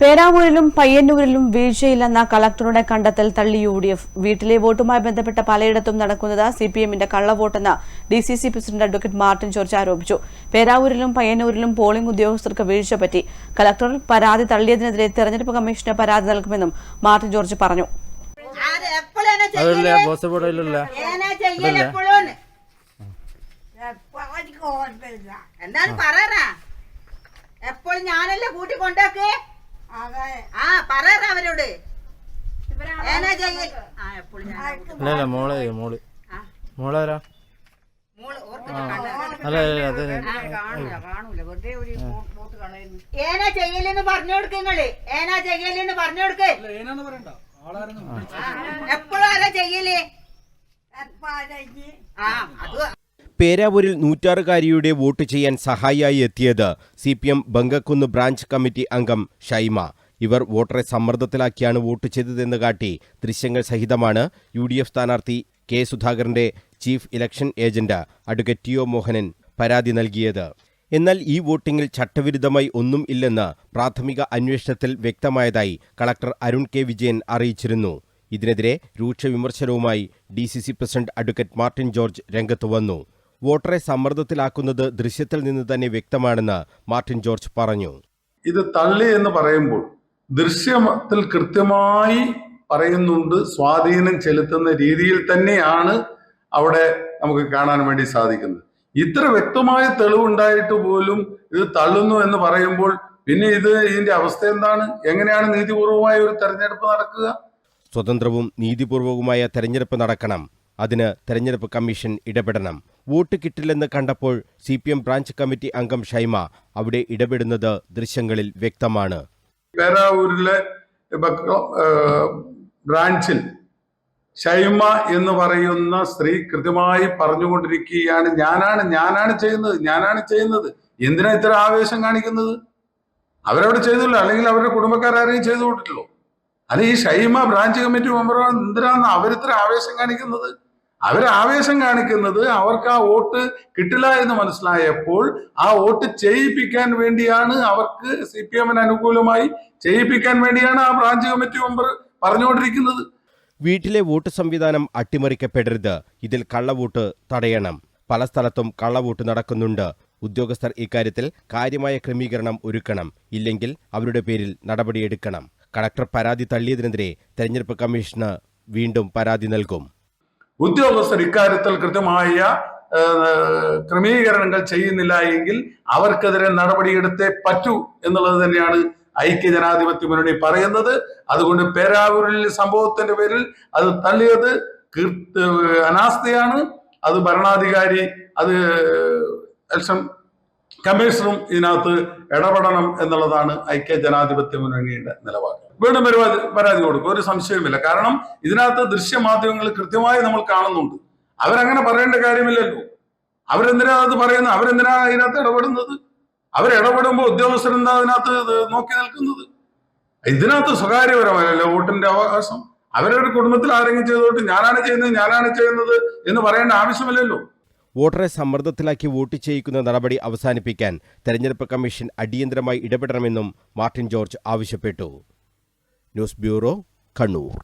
പേരാവൂരിലും പയ്യന്നൂരിലും വീഴ്ചയില്ലെന്ന കളക്ടറുടെ കണ്ടെത്തൽ തള്ളി യു ഡി എഫ് വീട്ടിലെ വോട്ടുമായി ബന്ധപ്പെട്ട പലയിടത്തും നടക്കുന്നത് സി പി എമ്മിന്റെ കള്ളവോട്ടെന്ന് D C C president advocate Martin George ആരോപിച്ചു. പേരാവൂരിലും പയ്യന്നൂരിലും പോളിംഗ് ഉദ്യോഗസ്ഥർക്ക് വീഴ്ച പറ്റി. കളക്ടർ പരാതി തള്ളിയതിനെതിരെ തെരഞ്ഞെടുപ്പ് കമ്മീഷന് പരാതി നൽകുമെന്നും മാർട്ടിൻ ജോർജ് പറഞ്ഞു? എന്താണ് പറയറാ എപ്പോഴും ഞാനല്ലേ കൂട്ടി കൊണ്ടാക്ക് ആ പറയറ അവരോട് ഏനാ ആ എപ്പോഴും ഞാൻ ഇല്ല മോളെ മോൾ. മോളാരാ? മോൾ ഓർത്തിട്ട് കണ്ണ് അല്ല അല്ല അത് ഏനാ ചെയ്യലെന്ന് പറഞ്ഞു കൊടുക്ക് നിങ്ങൾ? ഏനാ ചെയ്യലെന്ന് പറഞ്ഞു കൊടുക്ക്? എപ്പോഴും ആരാ ചെയ്യൽ? ആ അത് പേരാവൂരിൽ നൂറ്റാറുകാരിയുടെ വോട്ട് ചെയ്യാൻ സഹായിയായി എത്തിയത് C P M Bankakkunnu branch committee അംഗം ഷൈമ. ഇവർ വോട്ടറെ സമ്മർദ്ദത്തിലാക്കിയാണ് വോട്ട് ചെയ്തതെന്ന് കാട്ടി ദൃശ്യങ്ങൾ സഹിതമാണ് യു ഡി എഫ് സ്ഥാനാർത്ഥി കെ സുധാകരന്റെ chief election agent advocate T O Mohanan പരാതി നൽകിയത്. എന്നാൽ ഈ വോട്ടിംഗിൽ ചട്ടവിരുദ്ധമായി ഒന്നും ഇല്ലെന്ന് പ്രാഥമിക അന്വേഷണത്തിൽ വ്യക്തമായതായി കളക്ടർ അരുൺ കെ വിജയൻ അറിയിച്ചിരുന്നു. ഇതിനെതിരെ രൂക്ഷ വിമർശനവുമായി D C C president advocate Martin George രംഗത്ത് വന്നു. വോട്ടറെ സമ്മർദ്ദത്തിലാക്കുന്നത് ദൃശ്യത്തിൽ നിന്ന് തന്നെ വ്യക്തമാണെന്ന് മാർട്ടിൻ ജോർജ് പറഞ്ഞു. ഇത് തള്ളി എന്ന് പറയുമ്പോൾ ദൃശ്യത്തിൽ കൃത്യമായി പറയുന്നുണ്ട് സ്വാധീനം ചെലുത്തുന്ന രീതിയിൽ തന്നെയാണ് അവിടെ നമുക്ക് കാണാൻ വേണ്ടി സാധിക്കുന്നത്. ഇത്ര വ്യക്തമായ തെളിവുണ്ടായിട്ട് പോലും ഇത് തള്ളുന്നു എന്ന് പറയുമ്പോൾ പിന്നെ ഇത് ഇതിന്റെ അവസ്ഥ എന്താണ്? എങ്ങനെയാണ് നീതിപൂർവമായ ഒരു തെരഞ്ഞെടുപ്പ് നടക്കുക? സ്വതന്ത്രവും നീതിപൂർവവുമായ തെരഞ്ഞെടുപ്പ് നടക്കണം. അതിന് തെരഞ്ഞെടുപ്പ് കമ്മീഷൻ ഇടപെടണം. വോട്ട് കിട്ടില്ലെന്ന് കണ്ടപ്പോൾ സി ബ്രാഞ്ച് കമ്മിറ്റി അംഗം ഷൈമ അവിടെ ഇടപെടുന്നത് ദൃശ്യങ്ങളിൽ വ്യക്തമാണ്. പേരാവൂരിലെ ബ്രാഞ്ചിൽ ഷൈമ എന്ന് പറയുന്ന സ്ത്രീ കൃത്യമായി പറഞ്ഞുകൊണ്ടിരിക്കുകയാണ്. ഞാനാണ് ഞാനാണ് ചെയ്യുന്നത് ഞാനാണ് ചെയ്യുന്നത്. എന്തിനാ ഇത്ര ആവേശം കാണിക്കുന്നത്? അവരവിടെ ചെയ്തില്ല അല്ലെങ്കിൽ അവരുടെ കുടുംബക്കാരും ചെയ്തു കൊടുത്തില്ലോ അല്ല ഈ ഷൈമ ബ്രാഞ്ച് കമ്മിറ്റി മെമ്പർ എന്തിനാന്ന് അവരിത്ര ആവേശം കാണിക്കുന്നത്? അവർ ആവേശം കാണിക്കുന്നത് അവർക്ക് ആ വോട്ട് കിട്ടില്ല എന്ന് മനസ്സിലായപ്പോൾ ആ വോട്ട് ചെയ്യിപ്പിക്കാൻ വേണ്ടിയാണ് അവർക്ക് സി പി എമ്മിന് അനുകൂലമായി ചെയ്യിപ്പിക്കാൻ വേണ്ടിയാണ് ആ ബ്രാഞ്ച് കമ്മിറ്റി മെമ്പർ പറഞ്ഞുകൊണ്ടിരിക്കുന്നത്. വീട്ടിലെ വോട്ട് സംവിധാനം അട്ടിമറിക്കപ്പെടരുത്. ഇതിൽ കള്ളവോട്ട് തടയണം. പല സ്ഥലത്തും കള്ളവോട്ട് നടക്കുന്നുണ്ട്. ഉദ്യോഗസ്ഥർ ഇക്കാര്യത്തിൽ കാര്യമായ ക്രമീകരണം ഒരുക്കണം. ഇല്ലെങ്കിൽ അവരുടെ പേരിൽ നടപടിയെടുക്കണം. കളക്ടർ പരാതി തള്ളിയതിനെതിരെ തെരഞ്ഞെടുപ്പ് കമ്മീഷന് വീണ്ടും പരാതി നൽകും. ഉദ്യോഗസ്ഥർ ഇക്കാര്യത്തിൽ കൃത്യമായ ക്രമീകരണങ്ങൾ ചെയ്യുന്നില്ല എങ്കിൽ അവർക്കെതിരെ നടപടിയെടുത്തേ പറ്റൂ എന്നുള്ളത് തന്നെയാണ് ഐക്യ ജനാധിപത്യ മുന്നണി പറയുന്നത്. അതുകൊണ്ട് പേരാവൂരിൽ സംഭവത്തിന്റെ പേരിൽ അത് തള്ളിയത് അനാസ്ഥയാണ്. അത് ഭരണാധികാരി അത് ഇലക്ഷൻ കമ്മീഷണറും ഇതിനകത്ത് ഇടപെടണം എന്നുള്ളതാണ് ഐക്യ ജനാധിപത്യ മുന്നണിയുടെ നിലപാട്. വീണ്ടും പരാതി പരാതി കൊടുക്കും. ഒരു സംശയവുമില്ല. കാരണം ഇതിനകത്ത് ദൃശ്യമാധ്യമങ്ങൾ കൃത്യമായി നമ്മൾ കാണുന്നുണ്ട്. അവരങ്ങനെ പറയേണ്ട കാര്യമില്ലല്ലോ. അവരെന്തിനാ അത് പറയുന്നത്? അവരെന്തിനാ അതിനകത്ത് ഇടപെടുന്നത്? അവരിടപെടുമ്പോൾ ഉദ്യോഗസ്ഥരെന്താ അതിനകത്ത് നോക്കി നിൽക്കുന്നത്? ഇതിനകത്ത് സ്വകാര്യപരമല്ലല്ലോ വോട്ടിന്റെ അവകാശം. അവരവരുടെ കുടുംബത്തിൽ ആരെങ്കിലും ചെയ്തോട്ട് ഞാനാണ് ചെയ്യുന്നത് ഞാനാണ് ചെയ്യുന്നത് എന്ന് പറയേണ്ട ആവശ്യമില്ലല്ലോ. വോട്ടറെ സമ്മർദ്ദത്തിലാക്കി വോട്ട് ചെയ്യിക്കുന്ന നടപടി അവസാനിപ്പിക്കാൻ തെരഞ്ഞെടുപ്പ് കമ്മീഷൻ അടിയന്തരമായി ഇടപെടണമെന്നും മാർട്ടിൻ ജോർജ് ആവശ്യപ്പെട്ടു. News bureau Kannur.